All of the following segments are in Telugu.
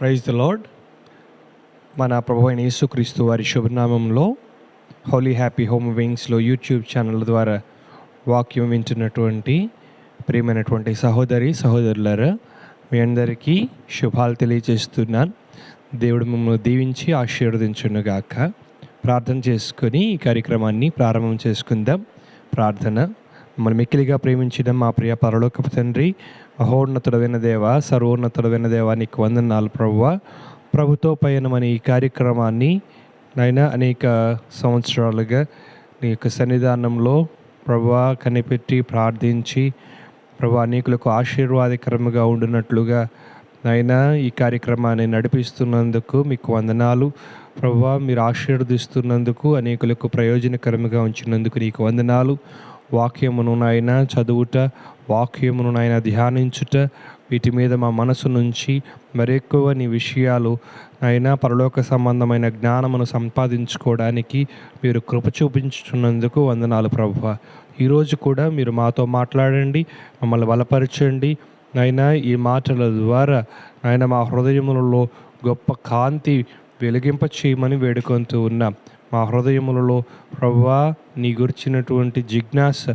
ప్రైజ్ ద లార్డ్ మన ప్రభు అయిన యేసుక్రీస్తు వారి శుభనామంలో హోలీ హ్యాపీ హోమ్ వింగ్స్లో యూట్యూబ్ ఛానల్ ద్వారా వాక్యం వింటున్నటువంటి ప్రియమైనటువంటి సహోదరి సహోదరులరా మీ అందరికీ శుభాలు తెలియజేస్తున్నాను. దేవుడు మిమ్మల్ని దీవించి ఆశీర్వదించునుగాక. ప్రార్థన చేసుకొని ఈ కార్యక్రమాన్ని ప్రారంభం చేసుకుందాం. ప్రార్థన. మనం మిక్కిలిగా ప్రేమించిన మా ప్రియ పరలోకపు తండ్రి అహోన్నతుడవైన దేవ సర్వోన్నతుడవైన దేవ నీకు వందనాలు ప్రభువ. ప్రభుతో పయనమని ఈ కార్యక్రమాన్ని నాయన అనేక సంవత్సరాలుగా నీ యొక్క సన్నిధానంలో ప్రభు కనిపెట్టి ప్రార్థించి ప్రభు అనేకులకు ఆశీర్వాదకరముగా ఉండినట్లుగా నాయన ఈ కార్యక్రమాన్ని నడిపిస్తున్నందుకు మీకు వందనాలు. ప్రభు మీరు ఆశీర్వదిస్తున్నందుకు అనేకులకు ప్రయోజనకరముగా ఉంచినందుకు నీకు వందనాలు. వాక్యమును చదువుట వాక్యమును ధ్యానించుట వీటి మీద మా మనసు నుంచి మరెక్కువ నీ విషయాలు అయినా పరలోక సంబంధమైన జ్ఞానమును సంపాదించుకోవడానికి మీరు కృప చూపించున్నందుకు వందనాలు ప్రభు ఈరోజు కూడా మీరు మాతో మాట్లాడండి మమ్మల్ని బలపరచండి. అయినా ఈ మాటల ద్వారా ఆయన మా హృదయములలో గొప్ప కాంతి వెలిగింప చేయమని వేడుకొంటూ ఉన్నాం. మా హృదయములలో ప్రభువా నీ గురించినటువంటి జిజ్ఞాస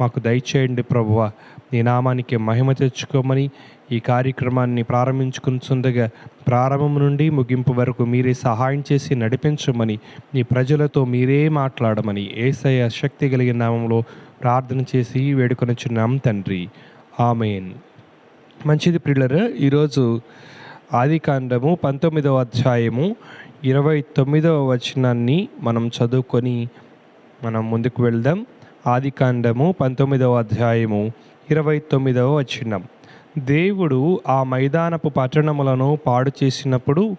మాకు దయచేయండి ప్రభువా. నీ నామానికి మహిమ తెచ్చుకోమని ఈ కార్యక్రమాన్ని ప్రారంభించుకుంటుండగా ప్రారంభం నుండి ముగింపు వరకు మీరే సహాయం చేసి నడిపించమని నీ ప్రజలతో మీరే మాట్లాడమని ఏసయ శక్తి కలిగిన నామంలో ప్రార్థన చేసి వేడుకొనిచున్నాం తండ్రి. ఆమెన్. మంచిది ప్రిల్లర్ ఈరోజు ఆదికాండము పంతొమ్మిదవ అధ్యాయము ఇరవై తొమ్మిదవ వచనాన్ని మనం చదువుకొని మనం ముందుకు వెళ్దాం. ఆదికాండము పంతొమ్మిదవ అధ్యాయము ఇరవై తొమ్మిదవ వచనం. దేవుడు ఆ మైదానపు పట్టణములను పాడు చేసినప్పుడు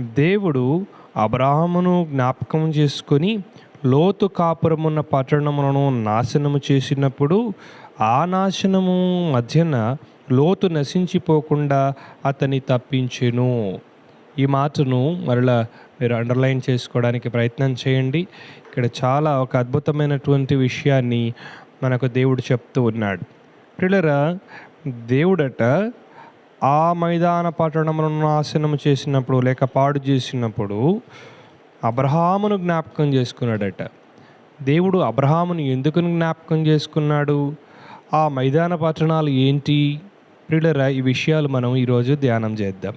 దేవుడు అబ్రాహమును జ్ఞాపకం చేసుకొని లోతు కాపురమున్న పట్టణములను నాశనము చేసినప్పుడు ఆ నాశనము మధ్యన లోతు నశించిపోకుండా అతని తప్పించెను. ఈ మాటను మరలా మీరు అండర్లైన్ చేసుకోవడానికి ప్రయత్నం చేయండి. ఇక్కడ చాలా ఒక అద్భుతమైనటువంటి విషయాన్ని మనకు దేవుడు చెప్తూ ఉన్నాడు. పిల్లరా దేవుడట ఆ మైదాన పట్టణములను నాశనం చేసినప్పుడు లేక పాడు చేసినప్పుడు అబ్రహామును జ్ఞాపకం చేసుకున్నాడట. దేవుడు అబ్రహామును ఎందుకు జ్ఞాపకం చేసుకున్నాడు? ఆ మైదాన పట్టణాలు ఏంటి? ప్రియులరా ఈ విషయాలు మనం ఈరోజు ధ్యానం చేద్దాం.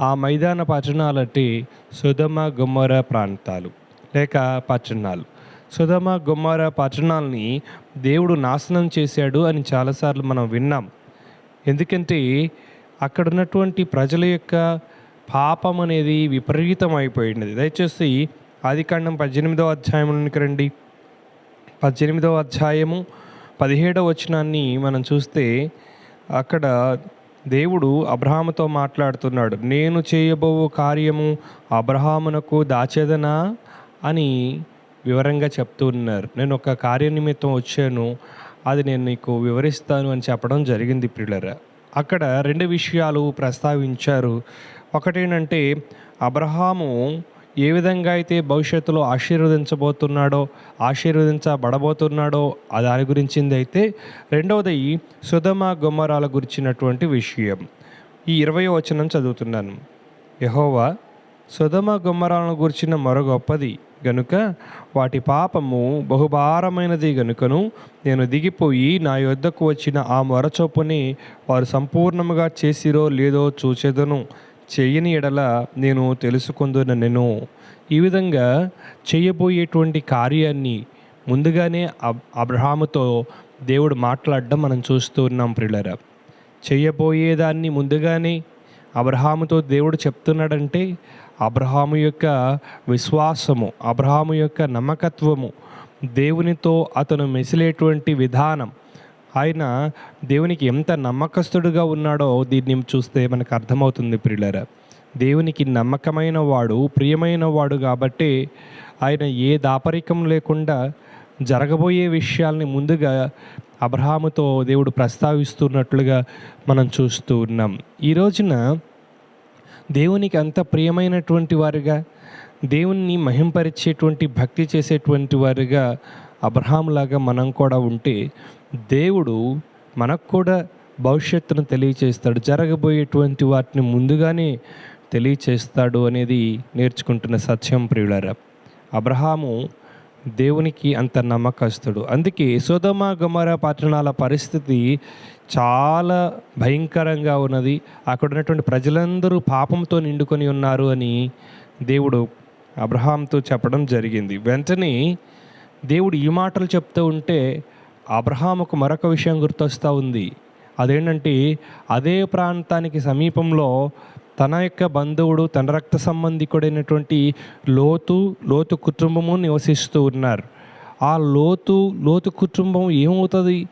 ఆ మైదాన పట్టణాలటి సుధమ గుమ్మర ప్రాంతాలు లేక పట్టణాలు. సుధమ గుమ్మర పట్టణాలని దేవుడు నాశనం చేశాడు అని చాలాసార్లు మనం విన్నాం. ఎందుకంటే అక్కడ ఉన్నటువంటి ప్రజల యొక్క పాపం అనేది విపరీతం అయిపోయినది దయచేసి ఆదికాండం పద్దెనిమిదవ అధ్యాయంలోనికి రండి. పద్దెనిమిదవ అధ్యాయము పదిహేడవ వచనాన్ని మనం చూస్తే అక్కడ దేవుడు అబ్రహాముతో మాట్లాడుతున్నాడు నేను చేయబో కార్యము అబ్రహామునకు దాచేదనా? అని వివరంగా చెప్తూ ఉన్నారు నేను ఒక కార్యనిమిత్తం వచ్చాను అది నేను నీకు వివరిస్తాను అని చెప్పడం జరిగింది ప్రియులరా. అక్కడ రెండు విషయాలు ప్రస్తావించారు. ఒకటేంటంటే అబ్రహాము ఏ విధంగా అయితే భవిష్యత్తులో ఆశీర్వదించబోతున్నాడో ఆశీర్వదించబడబోతున్నాడో దాని గురించింది అయితే రెండవది సుధమ గుమ్మరాల గురించినటువంటి విషయం. ఈ ఇరవై వచనం చదువుతున్నాను. యహోవా సుధమ గుమ్మరాలను గురించిన మరో గొప్పది గనుక వాటి పాపము బహుభారమైనది గనుకను నేను దిగిపోయి నా యొద్దకు వచ్చిన ఆ మొరచొప్పుని వారు సంపూర్ణముగా చేసిరో లేదో చూచెదను. చేయని ఎడల నేను తెలుసుకుందున నేను ఈ విధంగా చేయబోయేటువంటి కార్యాన్ని ముందుగానే అబ్ అబ్రహాముతో దేవుడు మాట్లాడడం మనం చూస్తూ ఉన్నాం ప్రియులరా. చేయబోయేదాన్ని ముందుగానే అబ్రహాముతో దేవుడు చెప్తున్నాడంటే అబ్రహాము యొక్క విశ్వాసము అబ్రహాము యొక్క నమ్మకత్వము దేవునితో అతను మెసిలేటువంటి విధానం ఆయన దేవునికి ఎంత నమ్మకస్తుడుగా ఉన్నాడో దీన్ని చూస్తే మనకు అర్థమవుతుంది ప్రియులరా. దేవునికి నమ్మకమైన వాడు ప్రియమైన వాడు కాబట్టి ఆయన ఏ దాపరికం లేకుండా జరగబోయే విషయాల్ని ముందుగా అబ్రహాముతో దేవుడు ప్రస్తావిస్తున్నట్లుగా మనం చూస్తూ ఉన్నాం. ఈ రోజున దేవునికి అంత ప్రియమైనటువంటి వారుగా దేవుణ్ణి మహింపరిచేటువంటి భక్తి చేసేటువంటి వారుగా అబ్రహాంలాగా మనం కూడా ఉంటే దేవుడు మనకు కూడా భవిష్యత్తును తెలియచేస్తాడు. జరగబోయేటువంటి వాటిని ముందుగానే తెలియచేస్తాడు అనేది నేర్చుకుంటున్న సత్యం ప్రియులరా. అబ్రహాము దేవునికి అంత నమ్మకస్తుడు. అందుకే సోదమ గమర పట్టణాల పరిస్థితి చాలా భయంకరంగా ఉన్నది. అక్కడ ఉన్నటువంటి ప్రజలందరూ పాపంతో నిండుకొని ఉన్నారు అని దేవుడు అబ్రహాంతో చెప్పడం జరిగింది. వెంటనే దేవుడు ఈ మాటలు చెప్తూ ఉంటే అబ్రహాముకు మరొక విషయం గుర్తొస్తూ ఉంది. అదేంటంటే అదే ప్రాంతానికి సమీపంలో తన యొక్క బంధువుడు తన రక్త సంబంధికుడైనటువంటి లోతు లోతు కుటుంబము నివసిస్తూ ఉన్నారు. ఆ లోతు లోతు కుటుంబం ఏమవుతుంది?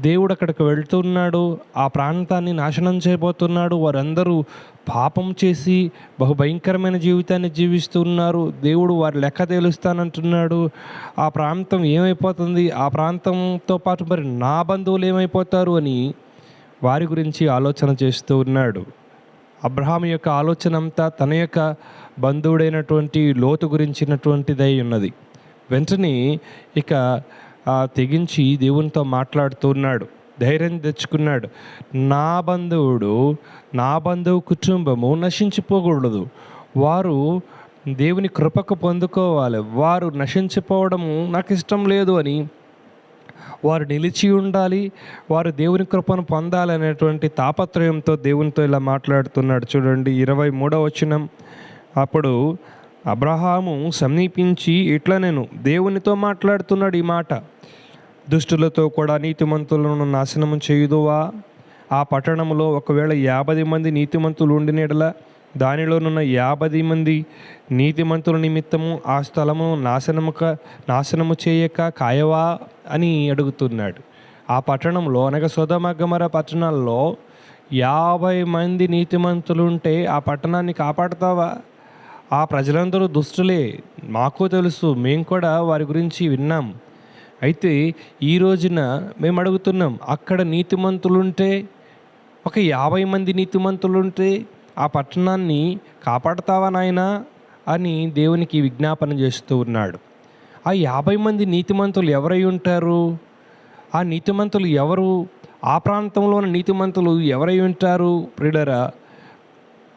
దేవుడు అక్కడికి వెళ్తున్నాడు ఆ ప్రాంతాన్ని నాశనం చేయబోతున్నాడు వారందరూ పాపం చేసి బహు భయంకరమైన జీవితాన్ని జీవిస్తున్నారు. దేవుడు వారి లెక్క తేలుస్తానంటున్నాడు. ఆ ప్రాంతం ఏమైపోతుంది? ఆ ప్రాంతంతో పాటు మరి నా బంధువులు ఏమైపోతారు అని వారి గురించి ఆలోచన చేస్తూ ఉన్నాడు. అబ్రహాం యొక్క ఆలోచన అంతా తన యొక్క బంధువుడైనటువంటి లోతు గురించినటువంటిదై ఉన్నది. వెంటనే ఇక తెగించి దేవునితో మాట్లాడుతున్నాడు ధైర్యం తెచ్చుకున్నాడు. నా బంధువుడు నా బంధువు కుటుంబము నశించిపోకూడదు. వారు దేవుని కృపకు పొందుకోవాలి. వారు నశించిపోవడము నాకు ఇష్టం లేదు అని వారు నిలిచి ఉండాలి. వారు దేవుని కృపను పొందాలనేటువంటి తాపత్రయంతో దేవునితో ఇలా మాట్లాడుతున్నాడు. చూడండి ఇరవై మూడవ వచనం. అప్పుడు అబ్రహాము సమీపించి ఇట్లా నేను దేవునితో మాట్లాడుతున్నాడు ఈ మాట. దుష్టులతో కూడా నీతిమంతులను నాశనము చేయుదువా? ఆ పట్టణంలో ఒకవేళ యాభై మంది నీతిమంతులు ఉండినడల దానిలోనున్న యాభై మంది నీతిమంతుల నిమిత్తము ఆ స్థలము నాశనముక నాశనము చేయక కాయవా? అని అడుగుతున్నాడు. ఆ పట్టణంలో అనగా సోదమగమర పట్టణాల్లో యాభై మంది నీతిమంతులు ఉంటే ఆ పట్టణాన్ని కాపాడుతావా? ఆ ప్రజలందరూ దుష్టులే. మాకు తెలుసు మేము కూడా వారి గురించి విన్నాం. అయితే ఈ రోజున మేము అడుగుతున్నాం అక్కడ నీతిమంతులుంటే ఒక యాభై మంది నీతిమంతులుంటే ఆ పట్టణాన్ని కాపాడతావా నాయనా అని దేవునికి విజ్ఞాపన చేస్తూ ఉన్నాడు. ఆ యాభై మంది నీతిమంతులు ఎవరై ఉంటారు? ఆ నీతిమంతులు ఎవరు? ఆ ప్రాంతంలో ఉన్న నీతిమంతులు ఎవరై ఉంటారు? ప్రిడరా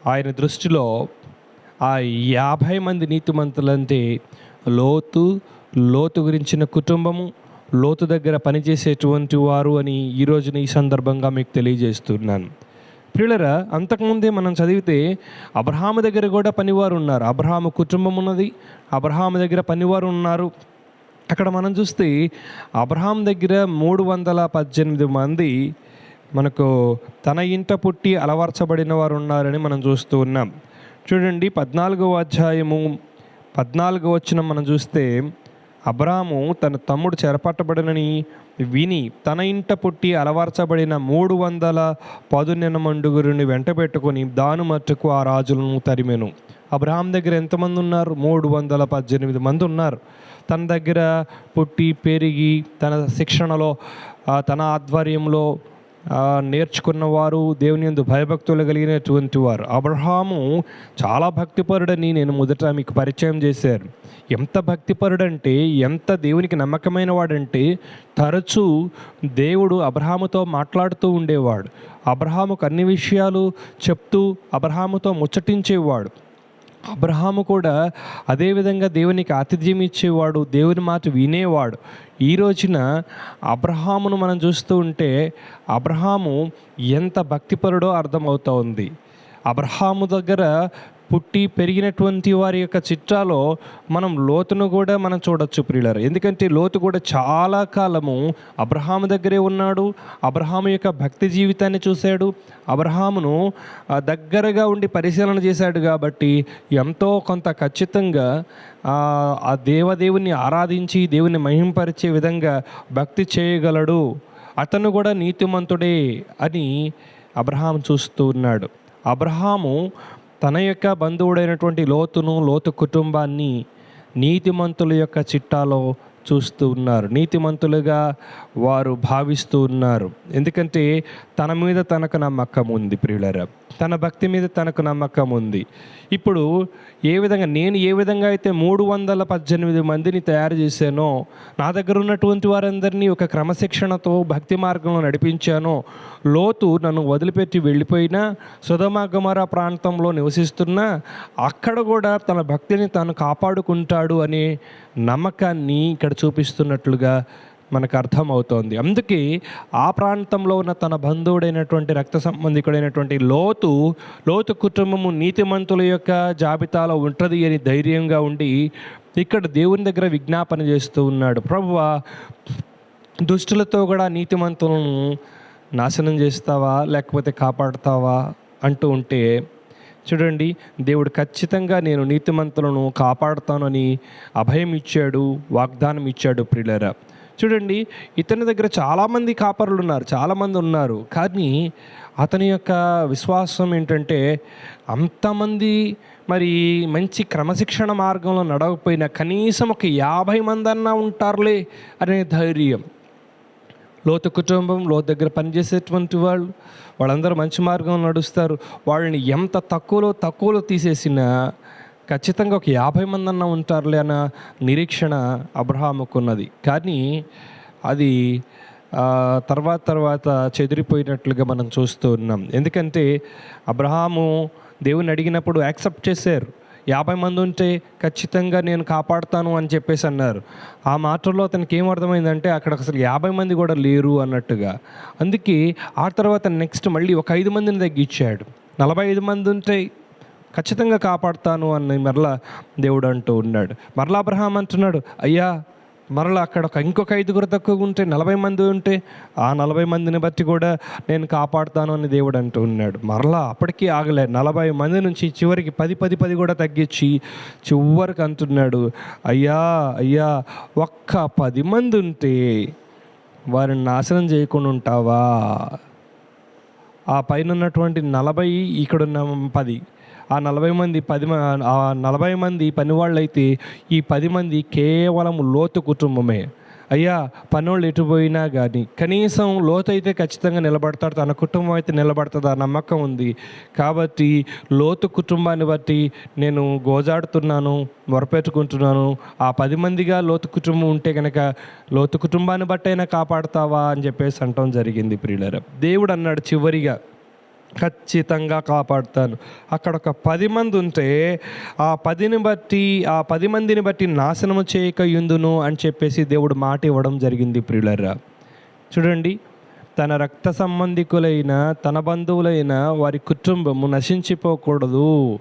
ఆయన దృష్టిలో ఆ యాభై మంది నీతిమంతులంటే లోతు లోతు గురించిన కుటుంబము లోతు దగ్గర పనిచేసేటువంటి వారు అని ఈ రోజున ఈ సందర్భంగా మీకు తెలియజేస్తున్నాను. ప్రియులరా అంతకుముందే మనం చదివితే అబ్రహాము దగ్గర కూడా పనివారు ఉన్నారు. అబ్రహాము కుటుంబం ఉన్నది అబ్రహాము దగ్గర పనివారు ఉన్నారు. అక్కడ మనం చూస్తే అబ్రహాం దగ్గర మూడు వందల పద్దెనిమిది మంది మనకు తన ఇంట పుట్టి అలవర్చబడిన వారు ఉన్నారని మనం చూస్తూ ఉన్నాం. చూడండి పద్నాలుగవ అధ్యాయము పద్నాలుగవ వచ్చిన మనం చూస్తే అబ్రాము తన తమ్ముడు చెరపట్టబడినని విని తన ఇంట పుట్టి అలవర్చబడిన మూడు వందల పదునెన మండుగురిని వెంటబెట్టుకుని దాను మట్టుకు ఆ రాజులను తరిమెను. అబ్రహాం దగ్గర ఎంతమంది ఉన్నారు? మూడు వందల పద్దెనిమిది మంది ఉన్నారు. తన దగ్గర పుట్టి పెరిగి తన శిక్షణలో తన ఆధ్వర్యంలో నేర్చుకున్న వారు దేవుని యందు భయభక్తులు కలిగినటువంటి వారు. అబ్రహాము చాలా భక్తిపరుడని నేను మొదట మీకు పరిచయం చేశారు ఎంత భక్తిపరుడంటే ఎంత దేవునికి నమ్మకమైన వాడంటే తరచూ దేవుడు అబ్రహాముతో మాట్లాడుతూ ఉండేవాడు. అబ్రహాముకు అన్ని విషయాలు చెప్తూ అబ్రహాముతో ముచ్చటించేవాడు. అబ్రహాము కూడా అదేవిధంగా దేవునికి ఆతిథ్యం ఇచ్చేవాడు దేవుని మాట వినేవాడు. ఈ రోజున అబ్రహామును మనం చూస్తూ ఉంటే అబ్రహాము ఎంత భక్తిపరుడో అర్థమవుతా ఉంది. అబ్రహాము దగ్గర పుట్టి పెరిగినటువంటి వారి యొక్క చిట్టాలో మనం లోతును కూడా మనం చూడొచ్చు ప్రియులర్. ఎందుకంటే లోతు కూడా చాలా కాలము అబ్రహాము దగ్గరే ఉన్నాడు. అబ్రహాము యొక్క భక్తి జీవితాన్ని చూశాడు. అబ్రహామును దగ్గరగా ఉండి పరిశీలన చేశాడు కాబట్టి ఎంతో కొంత ఖచ్చితంగా ఆ ఆ దేవదేవుని ఆరాధించి దేవుని మహింపరిచే విధంగా భక్తి చేయగలడు. అతను కూడా నీతిమంతుడే అని అబ్రహాం చూస్తూ ఉన్నాడు. అబ్రహాము తన యొక్క బంధువుడైనటువంటి లోతును లోతు కుటుంబాన్ని నీతిమంతుల యొక్క చిట్టాలో చూస్తూ ఉన్నారు. నీతిమంతులుగా వారు భావిస్తూ ఉన్నారు. ఎందుకంటే తన మీద తనకు నమ్మకం ఉంది ప్రియులరా. తన భక్తి మీద తనకు నమ్మకం ఉంది. ఇప్పుడు ఏ విధంగా నేను ఏ విధంగా అయితే మూడు వందల పద్దెనిమిది మందిని తయారు చేశానో నా దగ్గర ఉన్నటువంటి వారందరినీ ఒక క్రమశిక్షణతో భక్తి మార్గంలో నడిపించానో లోతు నన్ను వదిలిపెట్టి వెళ్ళిపోయినా సుధమాగమర ప్రాంతంలో నివసిస్తున్నా అక్కడ కూడా తన భక్తిని తాను కాపాడుకుంటాడు అనే నమ్మకాన్ని ఇక్కడ చూపిస్తున్నట్లుగా మనకు అర్థమవుతోంది. అందుకే ఆ ప్రాంతంలో ఉన్న తన బంధువుడైనటువంటి రక్త సంబంధికుడైనటువంటి లోతు లోతు కుటుంబము నీతిమంతుల యొక్క జాబితాలో ఉంటుంది అని ధైర్యంగా ఉండి ఇక్కడ దేవుని దగ్గర విజ్ఞాపన చేస్తూ ఉన్నాడు. ప్రభువా దుష్టులతో కూడా నీతిమంతులను నాశనం చేస్తావా? లేకపోతే కాపాడుతావా? అంటూ ఉంటే చూడండి దేవుడు ఖచ్చితంగా నేను నీతిమంతులను కాపాడుతానని అభయం ఇచ్చాడు వాగ్దానం ఇచ్చాడు ప్రిలరా చూడండి ఇతని దగ్గర చాలామంది కాపరులు ఉన్నారు చాలామంది ఉన్నారు. కానీ అతని యొక్క విశ్వాసం ఏంటంటే అంతమంది మరి మంచి క్రమశిక్షణ మార్గంలో నడవకపోయినా కనీసం ఒక యాభై మంది అన్నా ఉంటారులే అనే ధైర్యం. లోతు కుటుంబం లోతు దగ్గర పనిచేసేటువంటి వాళ్ళు వాళ్ళందరూ మంచి మార్గంలో నడుస్తారు. వాళ్ళని ఎంత తక్కువలో తక్కువలో తీసేసినా ఖచ్చితంగా ఒక యాభై మంది అన్న ఉంటారులే అన్న నిరీక్షణ అబ్రహాముకున్నది. కానీ అది తర్వాత తర్వాత చెదిరిపోయినట్లుగా మనం చూస్తూ ఉన్నాం. ఎందుకంటే అబ్రహాము దేవుని అడిగినప్పుడు యాక్సెప్ట్ చేశారు. యాభై మంది ఉంటే ఖచ్చితంగా నేను కాపాడుతాను అని చెప్పేసి అన్నారు. ఆ మాటల్లో అతనికి ఏం అర్థమైందంటే అక్కడ అసలు యాభై మంది కూడా లేరు అన్నట్టుగా. అందుకే ఆ తర్వాత నెక్స్ట్ మళ్ళీ ఒక ఐదు మందిని తగ్గించాడు. నలభై ఐదు మంది ఉంటే ఖచ్చితంగా కాపాడుతాను అని మరలా దేవుడు అంటూ ఉన్నాడు. మరలా అబ్రహాం అంటున్నాడు అయ్యా మరలా అక్కడ ఒక ఇంకొక ఐదుగురు తక్కువ ఉంటే నలభై మంది ఉంటే ఆ నలభై మందిని బట్టి కూడా నేను కాపాడుతాను అని దేవుడు అంటూ ఉన్నాడు. మరలా అప్పటికీ ఆగలే. నలభై మంది నుంచి చివరికి పది పది పది కూడా తగ్గించి చివరికి అంటున్నాడు అయ్యా అయ్యా ఒక్క పది మంది ఉంటే వారిని నాశనం చేయకుండా ఉంటావా? ఆ పైన ఉన్నటువంటి నలభై ఇక్కడున్న పది ఆ నలభై మంది పది మ- ఆ నలభై మంది పనివాళ్ళు అయితే ఈ పది మంది కేవలం లోతు కుటుంబమే. అయ్యా పనోళ్ళు ఎటు పోయినా కానీ కనీసం లోతు అయితే ఖచ్చితంగా నిలబడతాడు తన కుటుంబం అయితే నిలబడుతుంది ఆ నమ్మకం ఉంది. కాబట్టి లోతు కుటుంబాన్ని బట్టి నేను గోజాడుతున్నాను మొరపెట్టుకుంటున్నాను. ఆ పది మందిగా లోతు కుటుంబం ఉంటే కనుక లోతు కుటుంబాన్ని బట్టైనా కాపాడుతావా అని చెప్పేసి అంటాం జరిగింది ప్రియులర. దేవుడు అన్నాడు చివరిగా ఖచ్చితంగా కాపాడుతాను. అక్కడ ఒక పది మంది ఉంటే ఆ పదిని బట్టి ఆ పది మందిని బట్టి నాశనము చేయక యుందును అని చెప్పేసి దేవుడు మాట ఇవ్వడం జరిగింది ప్రియులరా. చూడండి తన రక్త సంబంధికులైన తన బంధువులైన వారి కుటుంబము నశించిపోకూడదు.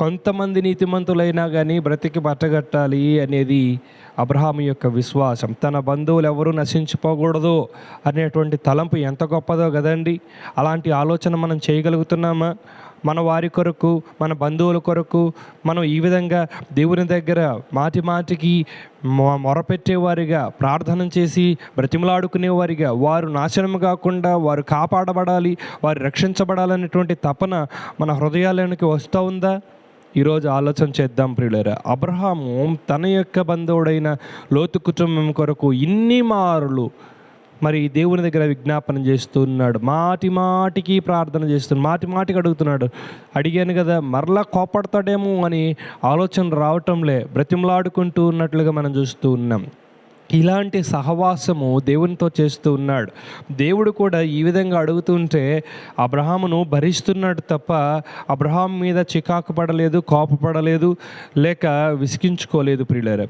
కొంతమంది నీతిమంతులైనా కానీ బ్రతికి బట్టగట్టాలి అనేది అబ్రహాం యొక్క విశ్వాసం. తన బంధువులు ఎవరూ నశించిపోకూడదు అనేటువంటి తలంపు ఎంత గొప్పదో కదండి. అలాంటి ఆలోచన మనం చేయగలుగుతున్నామా? మన వారి కొరకు మన బంధువుల కొరకు మనం ఈ విధంగా దేవుని దగ్గర మాటి మాటికి మొ- మొరపెట్టేవారిగా ప్రార్థన చేసి బ్రతిమలాడుకునేవారిగా వారు నాశనం కాకుండా వారు కాపాడబడాలి వారు రక్షించబడాలనేటువంటి తపన మన హృదయాలలోనికి వస్తూ ఉందా? ఈరోజు ఆలోచన చేద్దాం ప్రియులరా. అబ్రహాము తన యొక్క బంధువుడైన లోతు కుటుంబం కొరకు ఇన్ని మారులు మరి దేవుని దగ్గర విజ్ఞాపన చేస్తున్నాడు. మాటి మాటికి ప్రార్థన చేస్తున్నాడు. మాటి మాటికి అడుగుతున్నాడు. అడిగాను కదా మరలా కోపడతాడేమో అని ఆలోచన రావటంలే బ్రతిమలాడుకుంటూ ఉన్నట్లుగా మనం చూస్తూ ఉన్నాం. ఇలాంటి సహవాసము దేవునితో చేస్తూ ఉన్నాడు. దేవుడు కూడా ఈ విధంగా అడుగుతుంటే అబ్రహామును భరిస్తున్నాడు తప్ప అబ్రహాం మీద చికాకు పడలేదు కోపపడలేదు లేక విసిగించుకోలేదు ప్రియులర.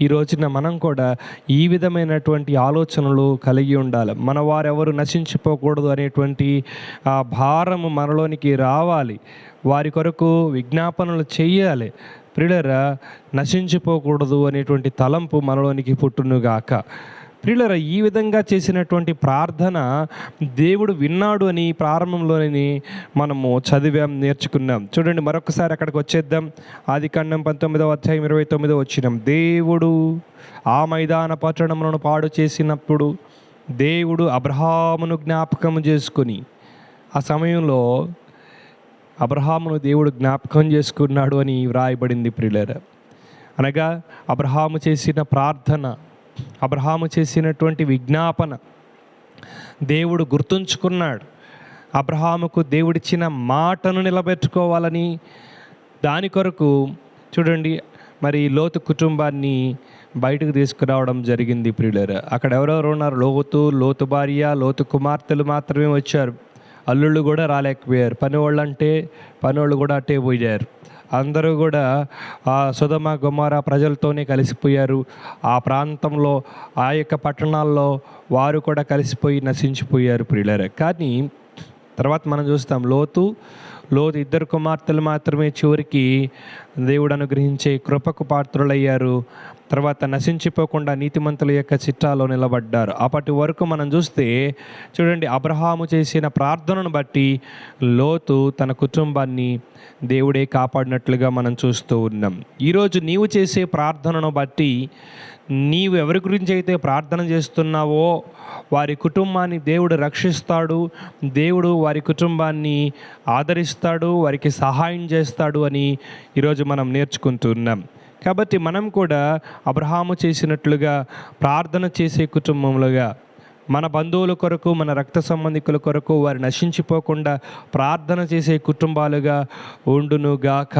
ఈ రోజున మనం కూడా ఈ విధమైనటువంటి ఆలోచనలు కలిగి ఉండాలి. మన వారెవరు నశించిపోకూడదు అనేటువంటి ఆ భారము మనలోనికి రావాలి. వారి కొరకు విజ్ఞాపనలు చేయాలి. ప్రియులరా నశించిపోకూడదు అనేటువంటి తలంపు మనలోనికి పుట్టునుగాక. ప్రియులరా ఈ విధంగా చేసినటువంటి ప్రార్థన దేవుడు విన్నాడు అని ప్రారంభంలోని మనము చదివాం నేర్చుకున్నాం. చూడండి మరొకసారి అక్కడికి వచ్చేద్దాం. ఆది కాండం పంతొమ్మిదవ అధ్యాయం ఇరవై తొమ్మిదో వచ్చినాం. దేవుడు ఆ మైదాన పట్టణములను పాడు చేసినప్పుడు దేవుడు అబ్రహామును జ్ఞాపకం చేసుకొని ఆ సమయంలో అబ్రహామును దేవుడు జ్ఞాపకం చేసుకున్నాడు అని వ్రాయబడింది ప్రియులరా. అనగా అబ్రహాము చేసిన ప్రార్థన అబ్రహాము చేసినటువంటి విజ్ఞాపన దేవుడు గుర్తుంచుకున్నాడు. అబ్రహాముకు దేవుడిచ్చిన మాటను నిలబెట్టుకోవాలని దాని కొరకు చూడండి మరి లోతు కుటుంబాన్ని బయటకు తీసుకురావడం జరిగింది ప్రియులర్. అక్కడ ఎవరెవరు ఉన్నారు? లోతు లోతు భార్య లోతు కుమార్తెలు మాత్రమే వచ్చారు. అల్లుళ్ళు కూడా రాలేకపోయారు. పనివాళ్ళు అంటే పనివాళ్ళు కూడా అట్టే పోయారు. అందరూ కూడా ఆ సుధమ గుమార ప్రజలతోనే కలిసిపోయారు. ఆ ప్రాంతంలో ఆ యొక్క పట్టణాల్లో వారు కూడా కలిసిపోయి నశించిపోయారు ప్రియులరే. కానీ తర్వాత మనం చూస్తాం లోతు లోతు ఇద్దరు కుమార్తెలు మాత్రమే చివరికి దేవుడు అనుగ్రహించే కృపకు పాత్రులయ్యారు. తర్వాత నశించిపోకుండా నీతిమంతుల యొక్క చిట్టాలో నిలబడ్డారు. అప్పటి వరకు మనం చూస్తే చూడండి అబ్రహాము చేసిన ప్రార్థనను బట్టి లోతు తన కుటుంబాన్ని దేవుడే కాపాడినట్లుగా మనం చూస్తూ ఉన్నాం. ఈరోజు నీవు చేసే ప్రార్థనను బట్టి నీవు ఎవరి గురించి అయితే ప్రార్థన చేస్తున్నావో వారి కుటుంబాన్ని దేవుడు రక్షిస్తాడు దేవుడు వారి కుటుంబాన్ని ఆదరిస్తాడు వారికి సహాయం చేస్తాడు అని ఈరోజు మనం నేర్చుకుంటున్నాం కాబట్టి మనం కూడా అబ్రహాము చేసినట్లుగా ప్రార్థన చేసే కుటుంబంలోగా మన బంధువుల కొరకు మన రక్త సంబంధికుల కొరకు వారు నశించిపోకుండా ప్రార్థన చేసే కుటుంబాలుగా ఉండునుగాక.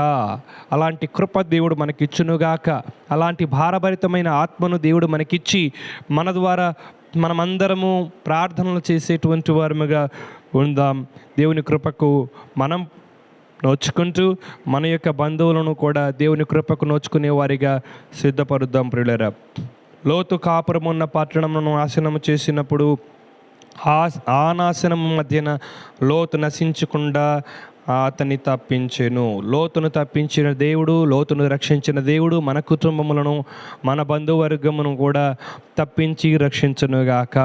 అలాంటి కృప దేవుడు మనకిచ్చునుగాక. అలాంటి భారభరితమైన ఆత్మను దేవుడు మనకిచ్చి మన ద్వారా మనమందరము ప్రార్థనలు చేసేటువంటి వారముగా ఉందాం. దేవుని కృపకు మనం నోచుకుంటూ మన యొక్క బంధువులను కూడా దేవుని కృపకు నోచుకునే వారిగా సిద్ధపరుద్దాం ప్రియులరా. లోతు కాపురం ఉన్న పట్టణమును నాశనము చేసినప్పుడు ఆ ఆ నాశనం మధ్యన లోతు నశించకుండా అతన్ని తప్పించెను. లోతును తప్పించిన దేవుడు లోతును రక్షించిన దేవుడు మన కుటుంబములను మన బంధువర్గమును కూడా తప్పించి రక్షించనుగాక.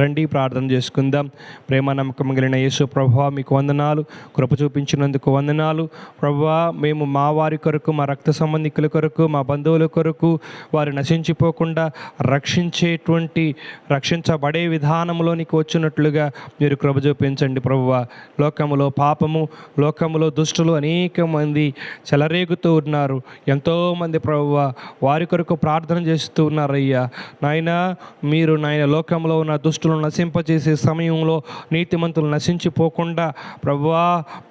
రండి ప్రార్థన చేసుకుందాం. ప్రేమ నమ్మకం కలిగిన యేసు ప్రభావ మీకు వందనాలు. కృప చూపించినందుకు వందనాలు. ప్రభా మేము మా వారి కొరకు మా రక్త సంబంధికుల కొరకు మా బంధువుల కొరకు వారు నశించిపోకుండా రక్షించేటువంటి రక్షించబడే విధానంలోనికి వచ్చినట్లుగా మీరు కృప చూపించండి ప్రభువ. లోకములో పాపము లోకములో దుష్టులు అనేక మంది చెలరేగుతూ ఉన్నారు. ఎంతోమంది ప్రభువ వారి కొరకు ప్రార్థన చేస్తూ ఉన్నారయ్యా. నాయన మీరు నాయన లోకంలో ఉన్న దుష్టు నీతిమంతులు నశింపజేసే సమయంలో నీతిమంతులు నశించిపోకుండా ప్రభువా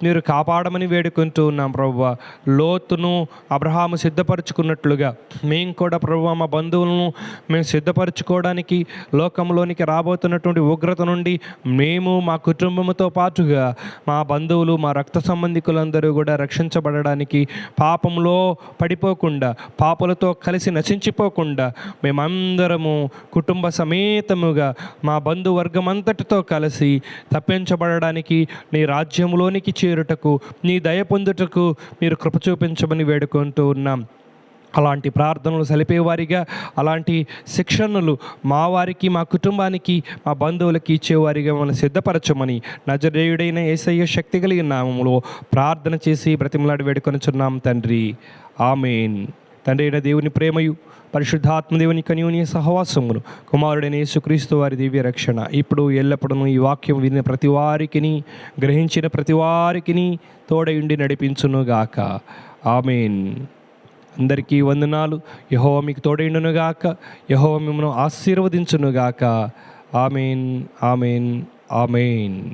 మీరు కాపాడమని వేడుకుంటూ ఉన్నాం ప్రభువా. లోతును అబ్రహాము సిద్ధపరచుకున్నట్లుగా మేము కూడా ప్రభువా మా బంధువులను మేము సిద్ధపరచుకోవడానికి లోకంలోనికి రాబోతున్నటువంటి ఉగ్రత నుండి మేము మా కుటుంబంతో పాటుగా మా బంధువులు మా రక్త సంబంధికులందరూ కూడా రక్షించబడడానికి పాపంలో పడిపోకుండా పాపలతో కలిసి నశించిపోకుండా మేమందరము కుటుంబ సమేతముగా మా బంధువర్గం అంతటితో కలిసి తప్పించబడడానికి నీ రాజ్యంలోనికి చేరుటకు నీ దయ పొందుటకు మీరు కృప చూపించమని వేడుకుంటూ ఉన్నాం. అలాంటి ప్రార్థనలు సలిపేవారిగా అలాంటి శిక్షణలు మా వారికి మా కుటుంబానికి మా బంధువులకి ఇచ్చేవారిగా మనం సిద్ధపరచమని నజరేయుడైన ఏసయ్య శక్తి కలిగిన నామములో ప్రార్థన చేసి బ్రతిమలాడి వేడుకొనుచున్నాం తండ్రి. ఆమెన్. తండ్రి అయిన దేవుని ప్రేమయు పరిశుద్ధాత్మ దేవుని సహవాసమును కుమారుడైన యేసుక్రీస్తు వారి దివ్య రక్షణ. ఇప్పుడు ఎల్లప్పుడూ ఈ వాక్యం విని ప్రతి వారికిని గ్రహించిన ప్రతి వారికిని తోడయుండి నడిపించునుగాక. ఆమెన్. అందరికీ వందనాలు. యహోవ మీకు తోడైండునుగాక యహోవ మిమ్మను ఆశీర్వదించునుగాక. Amen amen amen.